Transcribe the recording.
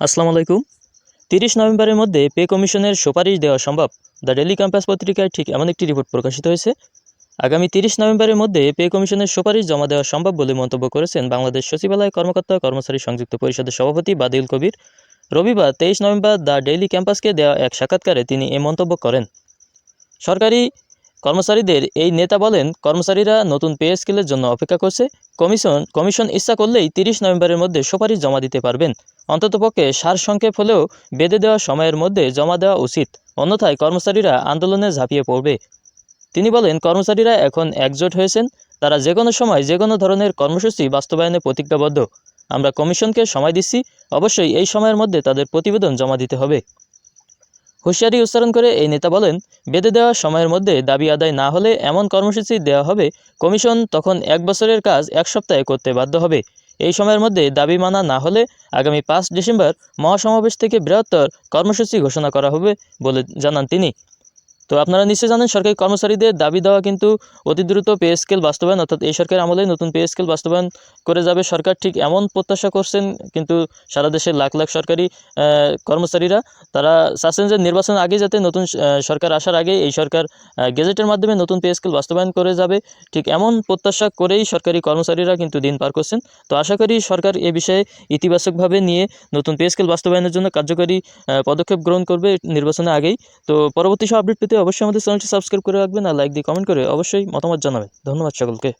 আসসালামু আলাইকুম। তিরিশ নভেম্বরের মধ্যে পে কমিশনের সুপারিশ দেওয়া সম্ভব। দ্য ডেলি ক্যাম্পাস পত্রিকায় ঠিক এমন একটি রিপোর্ট প্রকাশিত হয়েছে। আগামী তিরিশ নভেম্বরের মধ্যে পে কমিশনের সুপারিশ জমা দেওয়া সম্ভব বলে মন্তব্য করেছেন বাংলাদেশ সচিবালয় কর্মকর্তা কর্মচারী সংযুক্ত পরিষদের সভাপতি বাদিল কবির। রবিবার তেইশ নভেম্বর দ্য ডেইলি ক্যাম্পাসকে দেওয়া এক সাক্ষাৎকারে তিনি এ মন্তব্য করেন। সরকারি কর্মচারীদের এই নেতা বলেন, কর্মচারীরা নতুন পে স্কেলের জন্য অপেক্ষা করছে। কমিশন কমিশন ইচ্ছা করলেই তিরিশ নভেম্বরের মধ্যে সুপারিশ জমা দিতে পারবেন। অন্ততপক্ষে সারসংক্ষেপ হলেও বেঁধে দেওয়া সময়ের মধ্যে জমা দেওয়া উচিত। অন্যথায় কর্মচারীরা আন্দোলনে ঝাঁপিয়ে পড়বে। তিনি বলেন, কর্মচারীরা এখন একজোট হয়েছেন। তারা যে কোনো সময় যে কোনো ধরনের কর্মসূচি বাস্তবায়নে প্রতিজ্ঞাবদ্ধ। আমরা কমিশনকে সময় দিচ্ছি। অবশ্যই এই সময়ের মধ্যে তাদের প্রতিবেদন জমা দিতে হবে। হুঁশিয়ারি উচ্চারণ করে এই নেতা বলেন, বেঁধে দেওয়া সময়ের মধ্যে দাবি আদায় না হলে এমন কর্মসূচি দেওয়া হবে, কমিশন তখন এক বছরের কাজ এক সপ্তাহে করতে বাধ্য হবে। এই সময়ের মধ্যে দাবি মানা না হলে আগামী পাঁচ ডিসেম্বর মহাসমাবেশ থেকে বৃহত্তর কর্মসূচি ঘোষণা করা হবে বলে জানান তিনি। তো আপনারা নিশ্চয়ই জানেন, সরকারি কর্মচারীদের দাবি দেওয়া কিন্তু অতি দ্রুত পে স্কেল বাস্তবায়ন, অর্থাৎ এই সরকার আমলে নতুন পে স্কেল বাস্তবায়ন করে যাবে। সরকার ঠিক এমন প্রত্যাশা করছেন, কিন্তু সারা দেশের লাখ লাখ সরকারি কর্মচারীরা তারা চাচ্ছেন যে নির্বাচনের আগে যাতে নতুন সরকার আসার আগে এই সরকার গেজেটের মাধ্যমে নতুন পে স্কেল বাস্তবায়ন করে যাবে। ঠিক এমন প্রত্যাশা করেই সরকারি কর্মচারীরা কিন্তু দিন পার করছেন। তো আশা করি সরকার এ বিষয়ে ইতিবাচকভাবে নিয়ে নতুন পে স্কেল বাস্তবায়নের জন্য কার্যকরী পদক্ষেপ গ্রহণ করবে নির্বাচনের আগেই। তো পরবর্তী সব আপডেট পেতে অবশ্যই আমাদের চ্যানেলটি সাবস্ক্রাইব করে রাখবেন আর লাইক দিয়ে কমেন্ট করে অবশ্যই মতামত জানাবেন। ধন্যবাদ সকলকে।